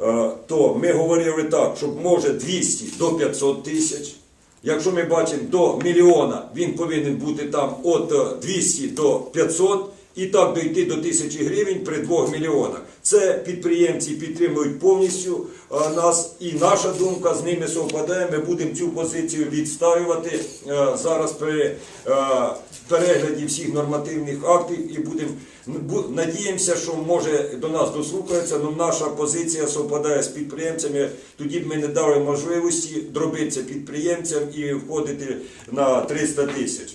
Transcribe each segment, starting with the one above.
е, то ми говорили так, щоб може 200 до 500 тисяч. Якщо ми бачимо до мільйона, він повинен бути там від е, 200 до 500 і так дойти до тисячі гривень при 2 мільйонах. Це підприємці підтримують повністю е, нас, і наша думка з ними совпадає. Ми будемо цю позицію відставити е, зараз при е, перегляді всіх нормативних актів і будемо бу- надіємося, що може до нас дослухаються, але наша позиція совпадає з підприємцями. Тоді б ми не дали можливості дробитися підприємцям і входити на 300 тисяч.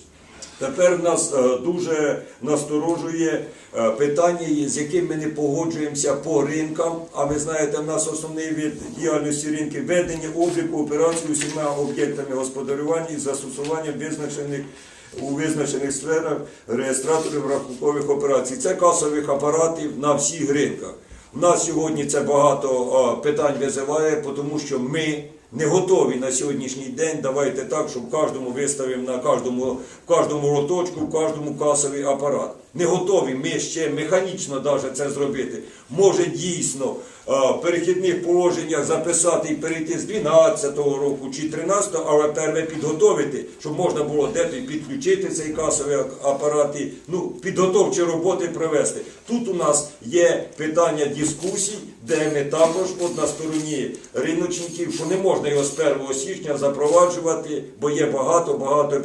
Тепер нас е, дуже насторожує е, питання, з яким ми не погоджуємося по ринкам. А ви знаєте, в нас основний від діяльності ринків ведення обліку операцій усіма об'єктами господарювання із застосуванням визначених у визначених сферах реєстраторів рахункових операцій. Це касових апаратів на всіх ринках. У нас сьогодні це багато е, питань визиває, тому що ми не готові на сьогоднішній день. Давайте так, щоб кожному виставимо на кожному, кожному лоточку, в кожному касовий апарат. Не готові ми ще механічно навіть це зробити. Може дійсно е, в перехідних положеннях записати і перейти з 12-го року чи 13-го, але перше підготовити, щоб можна було дето підключити цей касовий апарат і ну, підготовчі роботи провести. Тут у нас є питання дискусій, де ми також от на стороні риночників, що не можна його з 1 січня запроваджувати, бо є багато-багато